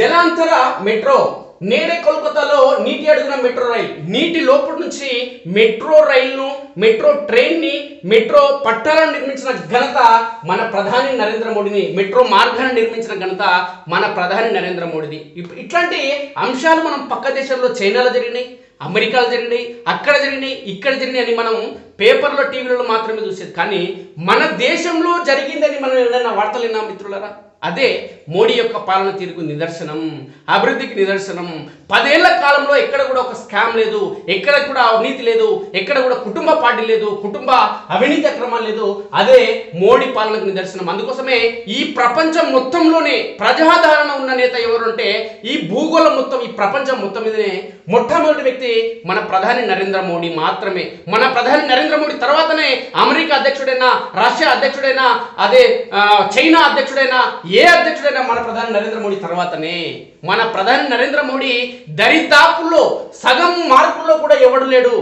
జలాంతర metro. నేడే కోల్కతాలో నీటి అడుగున మెట్రో రైల్. నీటి లోపల నుంచి మెట్రో రైలును మెట్రో ట్రైన్ని మెట్రో పట్టాలను నిర్మించిన ఘనత మన ప్రధాని నరేంద్ర మోడీని మెట్రో మార్గాన్ని నిర్మించిన ఘనత మన ప్రధాని నరేంద్ర మోడీది ఇట్లాంటి అంశాలు మనం పక్క దేశంలో చైనాలో జరిగినాయి అమెరికాలో జరిగినాయి అక్కడ జరిగినాయి ఇక్కడ జరిగినాయి అని మనం పేపర్లో టీవీలలో మాత్రమే చూసేది. కానీ మన దేశంలో జరిగిందని మనం ఏదైనా వార్తలు విన్నాం మిత్రులరా? అదే మోడీ యొక్క పాలన తీరుకు నిదర్శనం అభివృద్ధికి నిదర్శనం. పదేళ్ళ కాలంలో ఎక్కడ కూడా ఒక స్కామ్ లేదు ఎక్కడ కూడా అవినీతి లేదు ఎక్కడ కూడా కుటుంబ పార్టీ లేదు కుటుంబ అవినీతి అక్రమాలు లేదు. అదే మోడీ పాలనకు నిదర్శనం. అందుకోసమే ఈ ప్రపంచం మొత్తంలోనే ప్రజాదరణ ఉన్న నేత ఎవరు అంటే ఈ భూగోళం మొత్తం ఈ ప్రపంచం మొత్తం మీదనే మొట్టమొదటి వ్యక్తి మన ప్రధాని నరేంద్ర మోడీ మాత్రమే. మన ప్రధాని నరేంద్ర మోడీ తర్వాతనే అమెరికా అధ్యక్షుడైనా రష్యా అధ్యక్షుడైనా అదే చైనా అధ్యక్షుడైనా ఏ అధ్యక్షుడైనా మన ప్రధాని నరేంద్ర మోడీ తర్వాతనే మన ప్రధాని నరేంద్ర మోడీ దరిదాపుల్లో సగం మార్పుల్లో కూడా ఎవడు లేడు.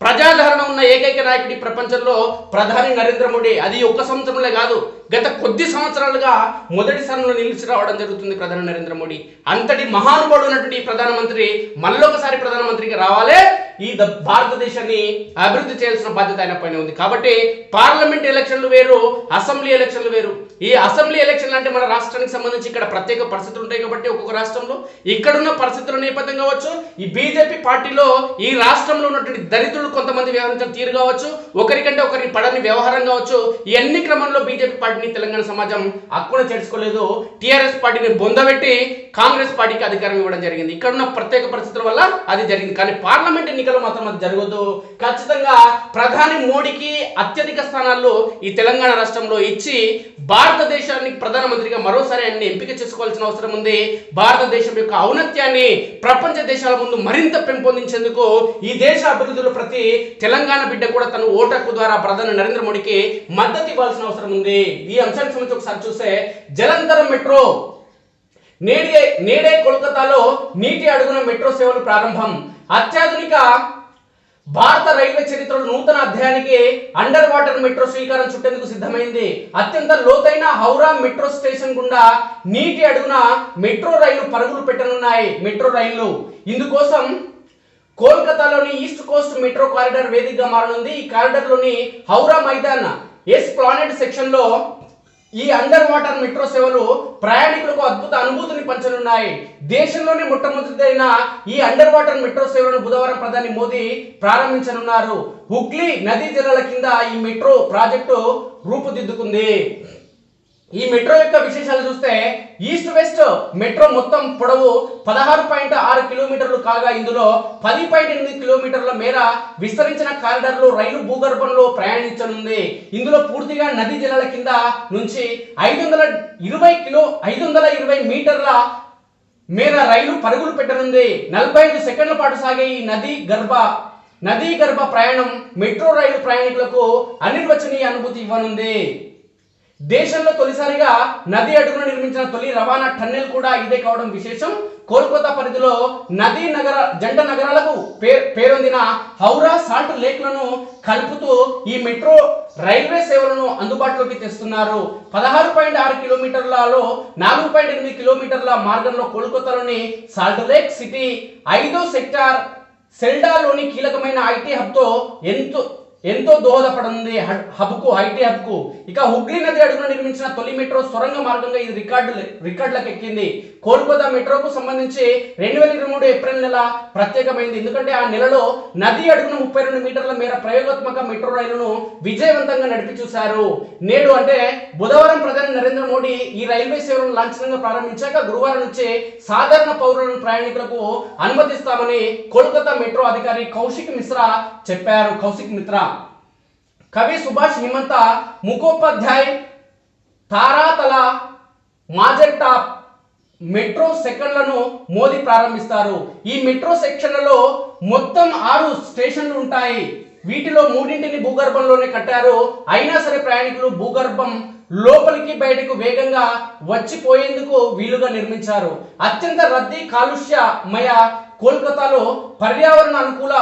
ప్రజాదరణ ఉన్న ఏకైక నాయకుడి ప్రపంచంలో ప్రధాని నరేంద్ర మోడీ అది ఒక్క సంవత్సరంలో కాదు. గత కొద్ది సంవత్సరాలుగా మొదటి స్థానంలో నిలిచి రావడం జరుగుతుంది ప్రధాని నరేంద్ర మోడీ. అంతటి మహానుభావుడు ఉన్నటువంటి ప్రధానమంత్రి మళ్ళొకసారి ప్రధానమంత్రికి రావాలే. ఈ ద- భారతదేశాన్ని అభివృద్ధి చేయాల్సిన బాధ్యత ఆయన పైన ఉంది. కాబట్టి పార్లమెంట్ ఎలక్షన్లు వేరు అసెంబ్లీ ఎలక్షన్లు వేరు. ఈ అసెంబ్లీ ఎలక్షన్లు అంటే మన రాష్ట్రానికి సంబంధించి ఇక్కడ ప్రత్యేక పరిస్థితులు ఉంటాయి కాబట్టి ఒక్కొక్క రాష్ట్రంలో ఇక్కడున్న పరిస్థితుల నేపథ్యం కావచ్చు ఈ బీజేపీ పార్టీలో ఈ రాష్ట్రంలో ఉన్నటువంటి దళితులు కొంతమంది వ్యవహరించిన తీరు కావచ్చు ఒకరికంటే ఒకరిని పడని వ్యవహారం కావచ్చు ఈ అన్ని క్రమంలో బీజేపీ పార్టీని తెలంగాణ సమాజం అక్కున చేర్చుకోలేదు. టీఆర్ఎస్ పార్టీని బొందబెట్టి కాంగ్రెస్ పార్టీకి అధికారం ఇవ్వడం జరిగింది. ఇక్కడ ఉన్న ప్రత్యేక పరిస్థితుల వల్ల అది జరిగింది. కానీ పార్లమెంట్ ఎన్నికలు మాత్రం అది జరగదు ఖచ్చితంగా ప్రధాని మోడీకి అత్యధిక స్థానాల్లో ఈ తెలంగాణ రాష్ట్రంలో ఇచ్చి భారతదేశానికి ప్రధానమంత్రిగా మరోసారి ఆయన్ని ఎంపిక చేసుకోవాల్సిన అవసరం ఉంది. భారతదేశం యొక్క ఔన్నత్యాన్ని ప్రపంచ దేశాల ముందు మరింత పెంపొందించేందుకు ఈ దేశ అభివృద్ధిలో ప్రతి తెలంగాణ బిడ్డ కూడా తన ఓటకు ద్వారా ప్రధాని నరేంద్ర మోడీకి మద్దతు ఇవ్వాల్సిన అవసరం ఉంది. ఈ అంశానికి సంబంధించి ఒకసారి చూస్తే జలంధరం మెట్రో. నేడే నేడే కోల్కతాలో నీటి అడుగున మెట్రో సేవలు ప్రారంభం. అత్యాధునిక భారత రైల్వే చరిత్రలో నూతన అధ్యాయానికి అండర్ వాటర్ మెట్రో శ్రీకారం చుట్టేందుకు సిద్ధమైంది. అత్యంత లోతైన హౌరా మెట్రో స్టేషన్ గుండా నీటి అడుగున మెట్రో రైలు పరుగులు పెట్టనున్నాయి. మెట్రో రైళ్ళు. ఇందుకోసం కోల్కతాలోని ఈస్ట్ కోస్ట్ మెట్రో కారిడార్ వేదికగా మారనుంది. ఈ కారిడార్లోని హౌరా మైదాన్ ఎస్ ప్లానెట్ సెక్షన్లో ఈ అండర్ వాటర్ మెట్రో సేవలు ప్రయాణికులకు అద్భుత అనుభూతిని పంచనున్నాయి. దేశంలోనే మొట్టమొదటిదైన ఈ అండర్ వాటర్ మెట్రో సేవలను బుధవారం ప్రధాని మోదీ ప్రారంభించనున్నారు. హుగ్లీ నదీ జలాల కింద ఈ మెట్రో ప్రాజెక్టు రూపుదిద్దుకుంది. ఈ మెట్రో యొక్క విశేషాలు చూస్తే ఈస్ట్ వెస్ట్ మెట్రో మొత్తం పొడవు పదహారు పాయింట్ ఆరు కిలోమీటర్లు కాగా ఇందులో పది పాయింట్ ఎనిమిది కిలోమీటర్ల మేర విస్తరించిన కారిడార్లు రైలు భూగర్భంలో ప్రయాణించనుంది. ఇందులో పూర్తిగా నది జలాల కింద నుంచి ఐదు వందల ఇరవై కిలో ఐదు వందల ఇరవై మీటర్ల మేర రైలు పరుగులు పెట్టనుంది. నలభై ఐదు సెకండ్ల పాటు సాగే ఈ నది గర్భ నదీ గర్భ ప్రయాణం మెట్రో రైలు ప్రయాణికులకు అనిర్వచనీయ అనుభూతి ఇవ్వనుంది. దేశంలో తొలిసారిగా నది అడుగున నిర్మించిన తొలి రవాణా టన్నెల్ కూడా ఇదే కావడం విశేషం. కోల్కతా పరిధిలో నదీ నగర జంట నగరాలకు పేరొందిన హౌరా సాల్ట్ లేక్లను కలుపుతూ ఈ మెట్రో రైల్వే సేవలను అందుబాటులోకి తెస్తున్నారు. పదహారు పాయింట్ ఆరు కిలోమీటర్లలో నాలుగు పాయింట్ ఎనిమిది కిలోమీటర్ల మార్గంలో కోల్కతాలోని సాల్ట్ లేక్ సిటీ ఐదో సెక్టార్ సెల్డాలోని కీలకమైన ఐటీ హబ్తో ఎంతో ఎంతో దోహదపడింది హబ్- హబ్కు ఐటీ హబ్కు. ఇక హుగ్లీ నది అడుగున నిర్మించిన తొలి మెట్రో సొరంగ మార్గంగా ఇది రికార్డు రికార్డులకు ఎక్కింది కోల్కతా మెట్రోకు సంబంధించి రెండు వేల ఇరవై మూడు ఏప్రిల్ నెల ప్రత్యేకమైంది. ఎందుకంటే ఆ నెలలో నది అడుగున ముప్పై రెండు మీటర్ల మేర ప్రయోగాత్మక మెట్రో రైలును విజయవంతంగా నడిపి చూశారు నేడు అంటే బుధవారం నుండి ఈ రైల్వే సేవలను లాంఛనంగా ప్రారంభించాక గురువారం నుంచే సాధారణ పౌరులను ప్రయాణికులకు అనుమతిస్తామని కోల్కతా మెట్రో అధికారి కౌశిక్ మిశ్రా చెప్పారు. కౌశిక్ మిత్రా. కవి సుభాష్ హిమంత ముఖోపాధ్యాయ్ తారాతల మాజెంటా మెట్రో సెక్షన్లను మోదీ ప్రారంభిస్తారు. ఈ మెట్రో సెక్షన్లలో మొత్తం ఆరు స్టేషన్లు ఉంటాయి. వీటిలో మూడింటిని భూగర్భంలోనే కట్టారు. అయినా సరే ప్రయాణికులు భూగర్భం లోపలికి బయటకు వేగంగా వచ్చిపోయేందుకు వీలుగా నిర్మించారు. అత్యంత రద్దీ కాలుష్యమయ కోల్కతాలో పర్యావరణ అనుకూల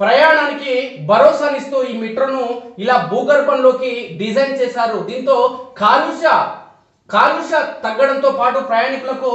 ప్రయాణానికి భరోసానిస్తూ ఈ మెట్రోను ఇలా భూగర్భంలోకి డిజైన్ చేశారు. దీంతో కాలుష్య కాలుష్య తగ్గడంతో పాటు ప్రయాణికులకు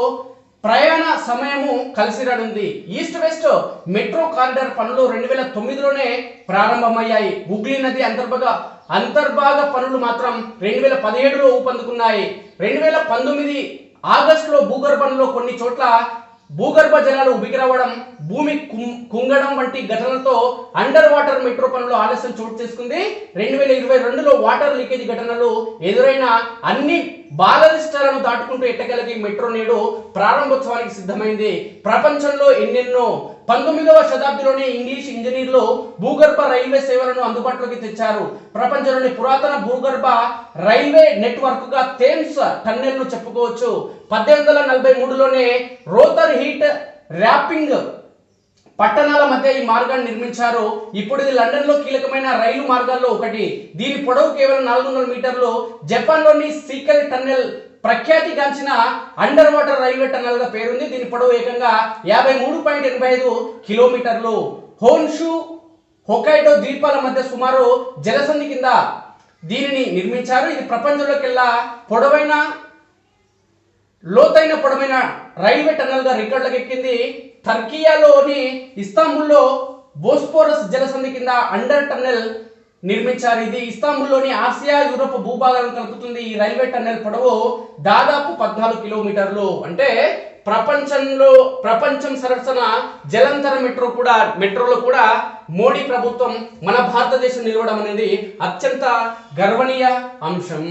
ప్రయాణ సమయము కలిసి రానుంది ఈస్ట్ వెస్ట్ మెట్రో కారిడార్ పనులు రెండు వేల తొమ్మిదిలోనే ప్రారంభమయ్యాయి. హుగ్లీ నది అంతర్భాగంగా అంతర్భాగ పనులు మాత్రం రెండు వేల పదిహేడులో ఊపందుకున్నాయి. రెండు వేల పంతొమ్మిది ఆగస్టులో భూగర్భంలో కొన్ని చోట్ల భూగర్భ జలాలు ఉబికిరవడం భూమి కుం- కుంగడం వంటి ఘటనలతో అండర్ వాటర్ మెట్రో పనులు ఆలస్యం చోటు చేసుకుంది. రెండు వేల ఇరవై రెండులో వాటర్ లీకేజ్ ఘటనలు ఎదురైన అన్ని బాలరిష్టాలను దాటుకుంటూ ఎట్టగలిగి మెట్రో నేడు ప్రారంభోత్సవానికి సిద్ధమైంది. ప్రపంచంలో ఎన్నెన్నో పంతొమ్మిదవ శతాబ్దిలోనే ఇంగ్లీష్ ఇంజనీర్లు భూగర్భ రైల్వే సేవలను అందుబాటులోకి తెచ్చారు. ప్రపంచంలోని పురాతన భూగర్భ రైల్వే నెట్వర్క్గా థేమ్స్ టన్నెల్ను చెప్పుకోవచ్చు. పద్దెనిమిది వందల నలభై మూడులోనే రోతర్ హీట్ ర్యాపింగ్ పట్టణాల మధ్య ఈ మార్గాన్ని నిర్మించారు. ఇప్పుడు ఇది లండన్లో కీలకమైన రైలు మార్గాల్లో ఒకటి. దీని పొడవు కేవలం నాలుగు వందల మీటర్లు. జపాన్లోని సీకల్ టన్నెల్ ప్రఖ్యాతిగాంచిన అండర్ వాటర్ రైల్వే టన్నెల్గా పేరుంది. దీని పొడవు ఏకంగా యాభై మూడు పాయింట్ ఎనభై ఐదు కిలోమీటర్లు. హోన్షు హొకైడో ద్వీపాల మధ్య సుమారు జలసంధి కింద దీనిని నిర్మించారు. ఇది ప్రపంచంలోకెల్లా పొడవైన లోతైన పొడవైన రైల్వే టన్నెల్ రికార్డులకు ఎక్కింది టర్కియాలోని ఇస్తాంబుల్లో బోస్పోరస్ జలసంధి కింద అండర్ టన్నెల్ నిర్మించారు. ఇది ఇస్తాంబుల్లోని ఆసియా యూరోప్ భూభాగాలను కలుపుతుంది. ఈ రైల్వే టన్నెల్ పొడవు దాదాపు పద్నాలుగు కిలోమీటర్లు. అంటే ప్రపంచంలో ప్రపంచం సరసన జలంతర మెట్రో కూడా మెట్రోలో కూడా మోడీ ప్రభుత్వం మన భారతదేశం నిలవడం అనేది అత్యంత గర్వనీయ అంశం.